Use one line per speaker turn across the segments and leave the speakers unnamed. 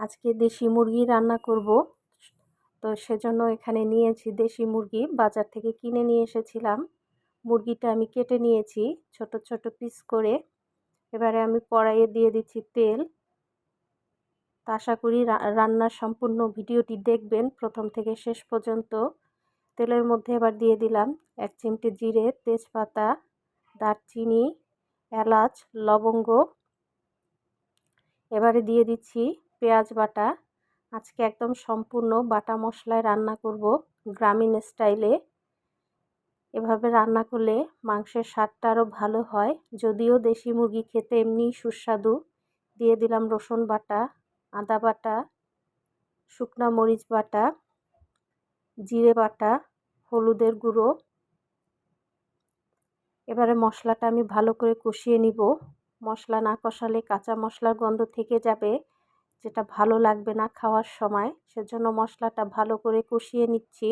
আজকে দেশি মুরগি রান্না করব। তো সেজন্য এখানে নিয়েছি দেশি মুরগি। বাজার থেকে কিনে নিয়ে এসেছিলাম। মুরগিটা আমি কেটে নিয়েছি ছোট ছোট পিস করে। এবারে আমি কড়াইয়ে দিয়ে দিচ্ছি তেল। তা আশা করি রান্নার সম্পূর্ণ ভিডিওটি দেখবেন প্রথম থেকে শেষ পর্যন্ত। তেলের মধ্যে এবার দিয়ে দিলাম এক চিমটে জিরে, তেজপাতা, দারচিনি, এলাচ, লবঙ্গ। এবারে দিয়ে দিচ্ছি পেঁয়াজ বাটা। আজকে একদম সম্পূর্ণ বাটা মশলায় রান্না করব গ্রামীণ স্টাইলে। এভাবে রান্না করলে মাংসের স্বাদটা আরও ভালো হয়। যদিও দেশি মুরগি খেতে এমনি সুস্বাদু। দিয়ে দিলাম রসুন বাটা, আদা বাটা, শুকনা মরিচ বাটা, জিরে বাটা, হলুদের গুঁড়ো। এবারে মশলাটা আমি ভালো করে কষিয়ে নিব। মশলা না কষালে কাঁচা মশলার গন্ধ থেকে যাবে। যেটা ভালো লাগবে না খাওয়ার সময়, সেজন্য মশলাটা ভালো করে কষিয়ে নিচ্ছি।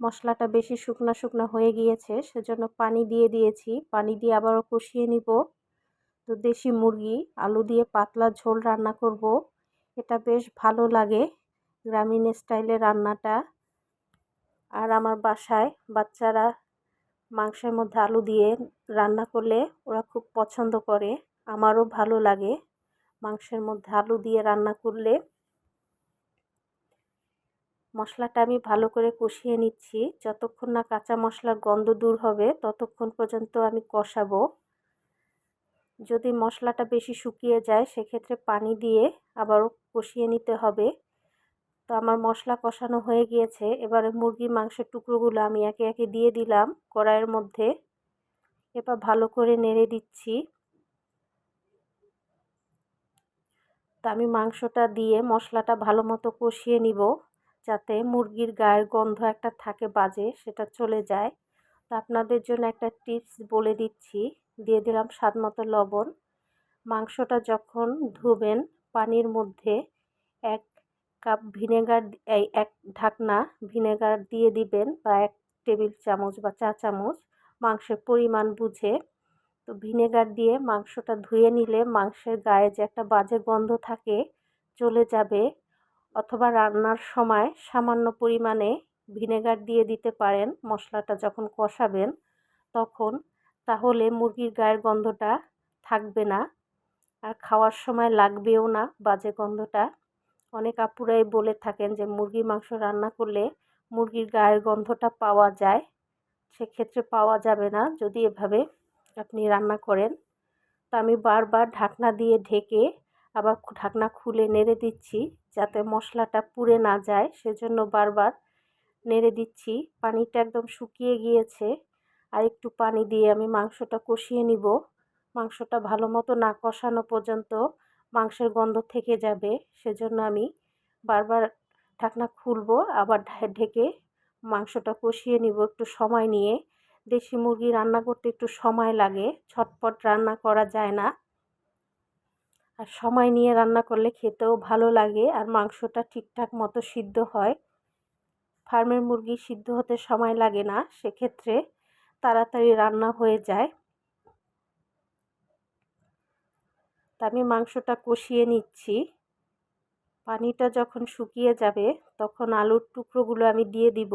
মশলাটা বেশি শুকনো শুকনো হয়ে গিয়েছে, সেজন্য পানি দিয়ে দিয়েছি। পানি দিয়ে আবারও কষিয়ে নিব। তো দেশি মুরগি, আলু দিয়ে পাতলা ঝোল রান্না করব। এটা বেশ ভালো লাগে গ্রামীণ স্টাইলে রান্নাটা। আর আমার বাসায় বাচ্চারা মাংসের মধ্যে আলু দিয়ে রান্না করলে ওরা খুব পছন্দ করে। আমারও ভালো লাগে। মাংসের মধ্যে আলু দিয়ে রান্না করলে মশলাটা আমি ভালো করে কষিয়ে নিচ্ছি। যতক্ষণ না কাঁচা মশলার গন্ধ দূর হবে, ততক্ষণ পর্যন্ত আমি কষাবো। যদি মশলাটা বেশি শুকিয়ে যায়, সেক্ষেত্রে পানি দিয়ে আবারও কষিয়ে নিতে হবে। তো আমার মশলা কষানো হয়ে গিয়েছে। এবারে মুরগির মাংসের টুকরোগুলো আমি একে একে দিয়ে দিলাম কড়াইয়ের মধ্যে। এবার ভালো করে নেড়ে দিচ্ছি। তো আমি মাংসটা দিয়ে মশলাটা ভালো মতো কষিয়ে নিব, যাতে মুরগির গায়ের গন্ধ একটা থাকে বাজে, সেটা চলে যায়। তো আপনাদের জন্য একটা টিপস বলে দিচ্ছি। দিয়ে দিলাম স্বাদ মতো লবণ। মাংসটা যখন ধুবেন, পানির মধ্যে এক কাপ ভিনেগার এই এক ঢাকনা ভিনেগার দিয়ে দিবেন বা এক টেবিল চামচ বা চা চামচ। মাংসের পরিমাণ বুঝে তো ভিনেগার দিয়ে মাংসটা ধুয়ে নিলে মাংসের গায়ে যে একটা বাজে গন্ধ থাকে, চলে যাবে। অথবা রান্নার সময় সামান্য পরিমাণে ভিনেগার দিয়ে দিতে পারেন মশলাটা যখন কষাবেন তখন, তাহলে মুরগির গায়ের গন্ধটা থাকবে না। আর খাওয়ার সময় লাগবেও না বাজে গন্ধটা। অনেক আপুরাই বলে থাকেন যে মুরগির মাংস রান্না করলে মুরগির গায়ের গন্ধটা পাওয়া যায়, সেক্ষেত্রে পাওয়া যাবে না। যদি এভাবে আপনি রান্না করেন। তো আমি বারবার ঢাকনা দিয়ে ঢেকে আবার ঢাকনা খুলে নেড়ে দিচ্ছি যাতে মশলাটা পুড়ে না যায়। সেজন্য বারবার নেড়ে দিচ্ছি। পানিটা একদম শুকিয়ে গিয়েছে। আর একটু পানি দিয়ে আমি মাংসটা কষিয়ে নিব। মাংসটা ভালো মতো না কষানো পর্যন্ত মাংসের গন্ধ থেকে যাবে। সেজন্য আমি বারবার ঢাকনা খুলবো, আবার ঢেকে মাংসটা কষিয়ে নিব একটু সময় নিয়ে। দেশি মুরগি রান্না করতে একটু সময় লাগে, ছটপট রান্না করা যায় না। আর সময় নিয়ে রান্না করলে খেতেও ভালো লাগে আর মাংসটা ঠিকঠাক মতো সিদ্ধ হয়। ফার্মের মুরগি সিদ্ধ হতে সময় লাগে না, সেক্ষেত্রে তাড়াতাড়ি রান্না হয়ে যায়। তা আমি মাংসটা কষিয়ে নিচ্ছি। পানিটা যখন শুকিয়ে যাবে, তখন আলুর টুকরোগুলো আমি দিয়ে দিব।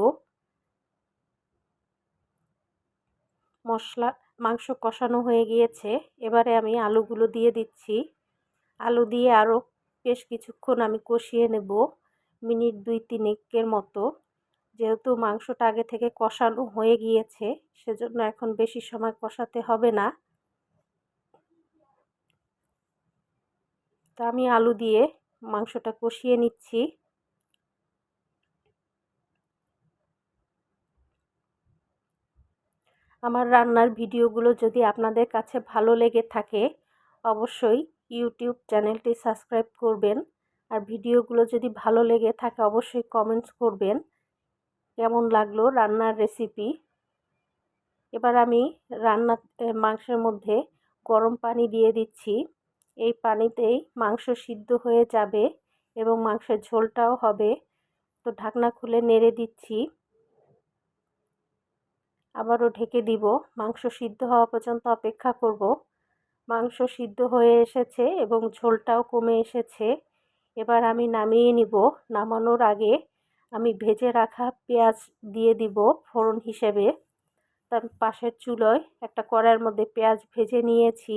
মশলা, মাংস কষানো হয়ে গিয়েছে। এবারে আমি আলুগুলো দিয়ে দিচ্ছি। আলু দিয়ে আরও বেশ কিছুক্ষণ আমি কষিয়ে নেব, মিনিট দুই তিনেকের মতো। যেহেতু মাংসটা আগে থেকে কষানো হয়ে গিয়েছে, সেজন্য এখন বেশি সময় কষাতে হবে না। তা আমি আলু দিয়ে মাংসটা কষিয়ে নিচ্ছি। আমার রান্নার ভিডিওগুলো যদি আপনাদের কাছে ভালো লেগে থাকে, অবশ্যই ইউটিউব চ্যানেলটি সাবস্ক্রাইব করবেন। আর ভিডিওগুলো যদি ভালো লেগে থাকে, অবশ্যই কমেন্টস করবেন। কেমন লাগল রান্নার রেসিপি এবার আমি রান্না মাংসের মধ্যে গরম পানি দিয়ে দিচ্ছি। এই পানিতেই মাংস সিদ্ধ হয়ে যাবে এবং মাংসের ঝোলটাও হবে। তো ঢাকনা খুলে নেড়ে দিচ্ছি। আবারও ঢেকে দিব। মাংস সিদ্ধ হওয়া পর্যন্ত অপেক্ষা করব। মাংস সিদ্ধ হয়ে এসেছে এবং ঝোলটাও কমে এসেছে। এবার আমি নামিয়ে নিব। নামানোর আগে আমি ভেজে রাখা পেঁয়াজ দিয়ে দিব ফোড়ন হিসেবে। তার পাশের চুলোয় একটা কড়াইয়ের মধ্যে পেঁয়াজ ভেজে নিয়েছি।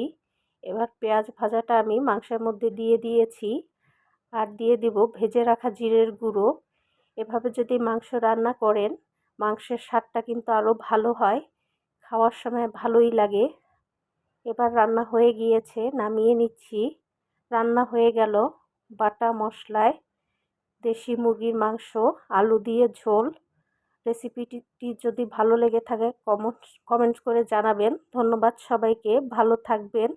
এবার পেঁয়াজ ভাজাটা আমি মাংসের মধ্যে দিয়ে দিয়েছি আর দিয়ে দিব ভেজে রাখা জিরের গুঁড়ো। এভাবে যদি মাংস রান্না করেন মাংসের স্বাদটা কিন্তু আরও ভালো হয়। খাওয়ার সময় ভালোই লাগে। এবার রান্না হয়ে গিয়েছে, নামিয়ে নিচ্ছি। রান্না হয়ে গেল বাটা মশলায় দেশি মুরগির মাংস, আলু দিয়ে ঝোল। রেসিপিটি যদি ভালো লেগে থাকে কমেন্ট কমেন্ট করে জানাবেন। ধন্যবাদ সবাইকে, ভালো থাকবেন।